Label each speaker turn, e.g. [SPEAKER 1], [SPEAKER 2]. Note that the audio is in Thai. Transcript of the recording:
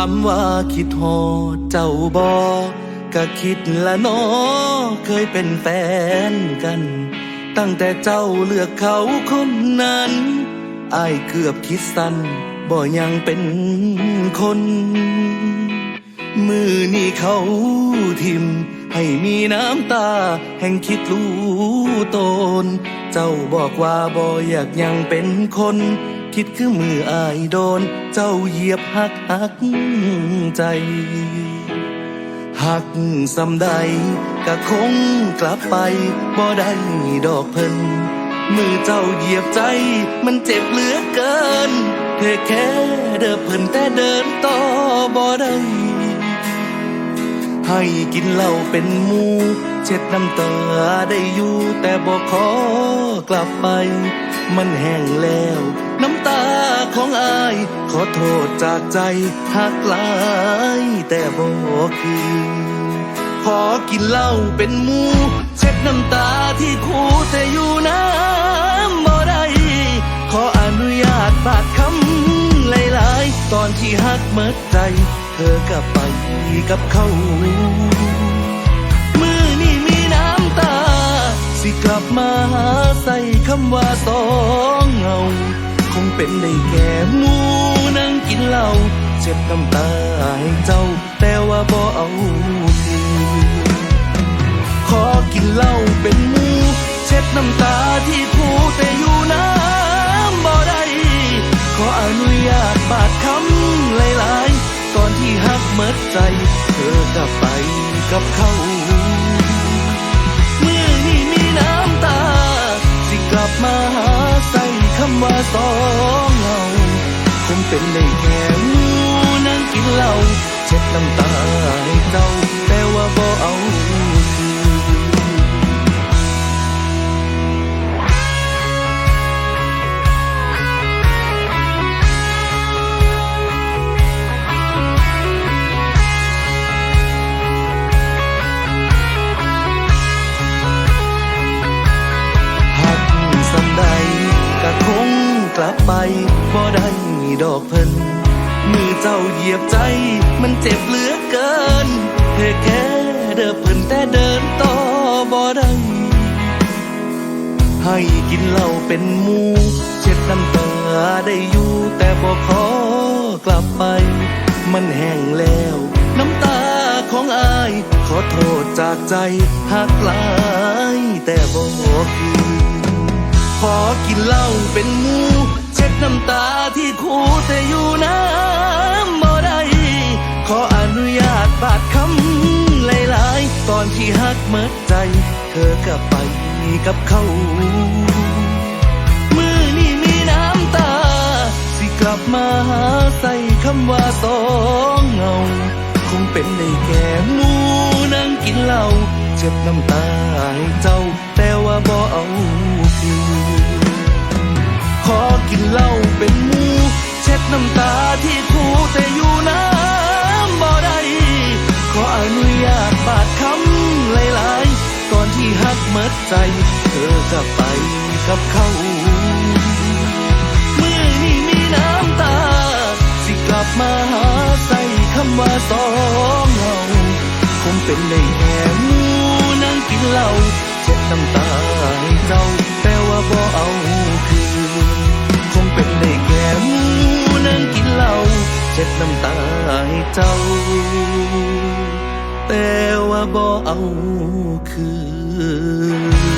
[SPEAKER 1] ามว่าคิดหอดเจ้าบอก็คิดละนอเคยเป็นแฟนกัน ตั้งแต่เจ้าเลือกเขาคนนั้นอายเกือบคิดสั้นบ่ยังเป็นคน มือนี่เขาทิม ให้มีน้ำตา แห่งคิดรู้ตน เจ้าบอกว่าบ่อยากยังเป็นคน คิดคือมืออายโดน เจ้าเหยียบหักหักใจ หักสำใดก็คงกลับไปบ่ได้ดอกเพิ่นมือเจ้าเหยียบใจ มันเจ็บเหลือเกินเธอแค่เดินเพิ่นแต่เดินต่อบ่ได้ให้กินเหล้าเป็นมู เช็ดน้ำตาได้อยู่ แต่บอกขอกลับไป มันแห้งแล้ว น้ำตาของอาย ขอโทษจากใจหักหลาย แต่บอกคือ ขอกินเหล้าเป็นมู เช็ดน้ำตาที่คูแต่อยู่น้ำบ่ได้ ขออนุญาตบาดคำหลายๆ ตอนที่หักเมิดใจ เธอก็ไปกับเขา กลับมาหาใส่คำว่าสองเงา คงเป็นได้แค่มูนั่งกินเหล้าเจ็บน้ำตาให้เจ้า แต่ว่าบ่เอาคืนขอกินเหล้าเป็นมูเช็ดน้ำตาที่คูแต่อยู่น้ำบ่ได้ ขออนุญาตบาดคำหลายๆ ตอนที่หักเมิดใจ เธอก็ไปกับเขา สองเราคงเป็นได้แค่มูนั่งกินเหล้าเช็ดน้ำตาให้เจ้าแต่ว่าบ่เอา ดอกเพิ่นมือเจ้าเหยียบใจ มันเจ็บเหลือเกินเธอแค่เดินเพิ่นแต่เดินต่อบ่ได้ให้กินเหล้าเป็นมูเช็ดน้ำตาได้อยู่แต่บอกขอกลับไป มันแห้งแล้ว น้ำตาของอาย ขอโทษจากใจหักหลาย แต่บอกคืนขอกินเหล้าเป็นมู น้ำตาที่คูแต่อยู่น้ำบ่ได้ขออนุญาตบาดคำหลายๆ ตอนที่หักเมิดใจ เธอก็ไปกับเขามือนี่มีน้ำตา สิกลับมาหาใส่คำว่าสองเงา คงเป็นได้แค่มูนั่งกินเหล้าเจ็บน้ำตาให้เจ้า น้ำตาที่คูแต่อยู่น้ำบ่ได้ขออนุญาตบาดคำหลายๆตอนที่หักเมิดใจ เธอก็ไปกับเขาเมื่อนี่มีน้ำตา สิกลับมาหาใส่คำว่าสองเงาคงเป็นได้แหมูนั่งกินเหล้าเช็ดน้ำตา แต่ว่าบ่เอาคืน